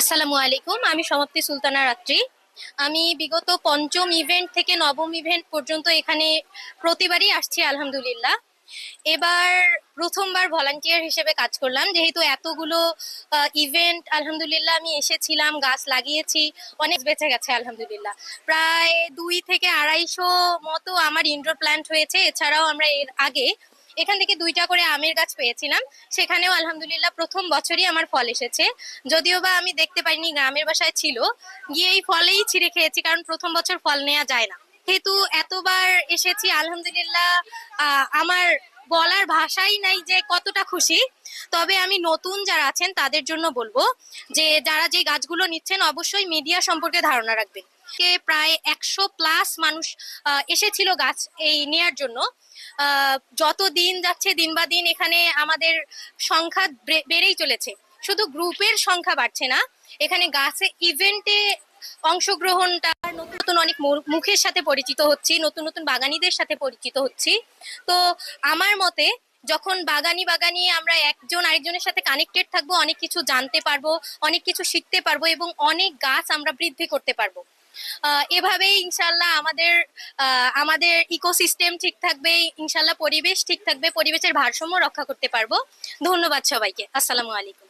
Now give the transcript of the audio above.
আসসালামু আলাইকুম, আমি সমাপ্তি সুলতানা রাত্রি। আমি বিগত পঞ্চম ইভেন্ট থেকে নবম ইভেন্ট পর্যন্ত এখানে প্রতিবারই আসছি, আলহামদুলিল্লাহ। এবার প্রথমবার ভলান্টিয়ার হিসেবে কাজ করলাম, যেহেতু এতগুলো ইভেন্ট আলহামদুলিল্লাহ আমি এসেছিলাম, গাছ লাগিয়েছি, অনেক বেঁচে গেছে, আলহামদুলিল্লাহ। প্রায় দুই থেকে আড়াইশো মতো আমার ইনডোর প্ল্যান্ট হয়েছে, এছাড়াও আমরা এর আগে এখান থেকে দুইটা করে আমের গাছ পেয়েছিলাম। সেখানেও আলহামদুলিল্লাহ প্রথম বছরই আমার ফল এসেছে। যদিও বা আমি দেখতে পাইনি, গ্রামের বাসায় ছিল। গিয়ে এই ফলেই ছিঁড়ে খেয়েছি, কারণ প্রথম বছর ফল নেওয়া যায় না। যেহেতু এতবার এসেছি, আলহামদুলিল্লাহ আমার বলার ভাষাই নাই যে কতটা খুশি। তবে আমি নতুন যারা আছেন, তাদের জন্য বলব যে, যারা যে গাছগুলো নিচ্ছেন, অবশ্যই মিডিয়া সম্পর্কে ধারণা রাখবেন। প্রায় একশো প্লাস মানুষ এসেছিল গাছ এই নেয়ার জন্য। যত দিন যাচ্ছে দিন বা দিন এখানে আমাদের সংখ্যা বেড়েই চলেছে। শুধু গ্রুপের সংখ্যা বাড়ছে না, এখানে গাছে ইভেন্টে অংশগ্রহণটা নতুন নতুন অনেক মুখের সাথে পরিচিত হচ্ছি, নতুন নতুন বাগানিদের সাথে পরিচিত হচ্ছি। তো আমার মতে যখন বাগানি বাগানি আমরা একজন আরেকজনের সাথে কানেক্টেড থাকব, অনেক কিছু জানতে পারব, অনেক কিছু শিখতে পারব এবং অনেক গাছ আমরা বৃদ্ধি করতে পারব। এভাবেই ইনশাল্লাহ আমাদের আমাদের ইকোসিস্টেম ঠিক থাকবে, ইনশাল্লাহ পরিবেশ ঠিক থাকবে, পরিবেশের ভারসাম্য রক্ষা করতে পারব। ধন্যবাদ সবাইকে। আসসালামু আলাইকুম।